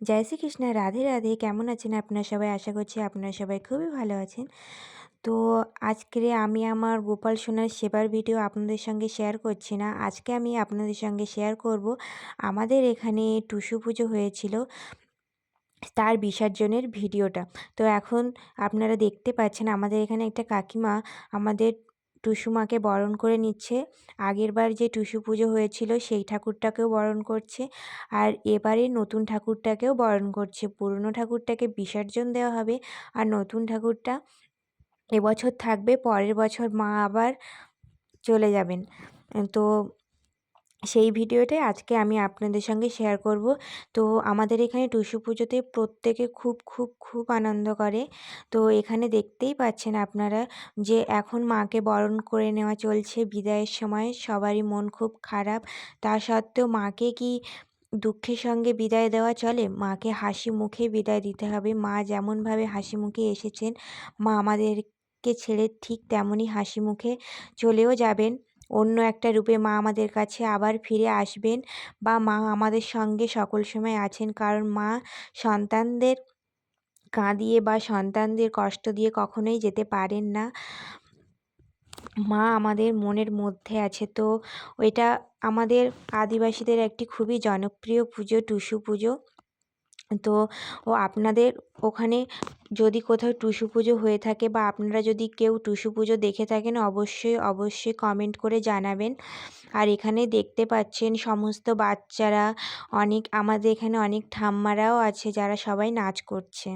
জয় শ্রীকৃষ্ণ, রাধে রাধে। কেমন আছেন আপনারা সবাই? আশা করছি আপনারা সবাই খুবই ভালো আছেন। তো আজকে আমি আমার গোপাল সোনার সেবার ভিডিও আপনাদের সঙ্গে শেয়ার করছি না। আজকে আমি আপনাদের সঙ্গে শেয়ার করব। আমাদের এখানে টুসু পুজো হয়েছিল, তার বিসর্জনের ভিডিওটা। তো এখন আপনারা দেখতে পাচ্ছেন আমাদের এখানে একটা কাকিমা আমাদের টুসু মাকে বরণ করে নিচ্ছে। আগেরবার যে টুসু পুজো হয়েছিল, সেই ঠাকুরটাকেও বরণ করছে। আর এবারে নতুন ঠাকুরটাকেও বরণ করছে। পুরনো ঠাকুরটাকে বিসর্জন দেওয়া হবে। আর নতুন ঠাকুরটা এবছর থাকবে, পরের বছর মা আবার চলে যাবেন। তো সেই ভিডিওটাই আজকে আমি আপনাদের সঙ্গে শেয়ার করব। তো আমাদের এখানে টুসু পুজোতে প্রত্যেকে খুব খুব খুব আনন্দ করে। তো এখানে দেখতেই পাচ্ছেন আপনারা যে এখন মাকে বরণ করে নেওয়া চলছে বিদায়ের সময়। সবারই মন খুব খারাপ। তা সত্ত্বেও মাকে কি দুঃখের সঙ্গে বিদায় দেওয়া চলে? মাকে হাসি মুখে বিদায় দিতে হবে। মা যেমনভাবে হাসি মুখে এসেছেন, মা আমাদেরকে ছেড়ে ঠিক তেমনই হাসি মুখে চলেও যাবেন। অন্য একটা রূপে মা আমাদের কাছে আবার ফিরে আসবেন বা মা আমাদের সঙ্গে সকল সময় আছেন। কারণ মা সন্তানদের কাঁদিয়ে বা সন্তানদের কষ্ট দিয়ে কখনোই যেতে পারেন না। মা আমাদের মনের মধ্যে আছে। তো এটা আমাদের আদিবাসীদের একটি খুবই জনপ্রিয় পুজো, টুসু পুজো। তো ও আপনাদের ওখানে যদি কোথাও টুসু পুজো হয়ে থাকে বা আপনারা যদি কেউ টুসু পুজো দেখে থাকেন, অবশ্যই অবশ্যই কমেন্ট করে জানাবেন। আর এখানে দেখতে পাচ্ছেন সমস্ত বাচ্চারা, অনেক, আমাদের এখানে অনেক ঠাম্মারাও আছে যারা সবাই নাচ করছে।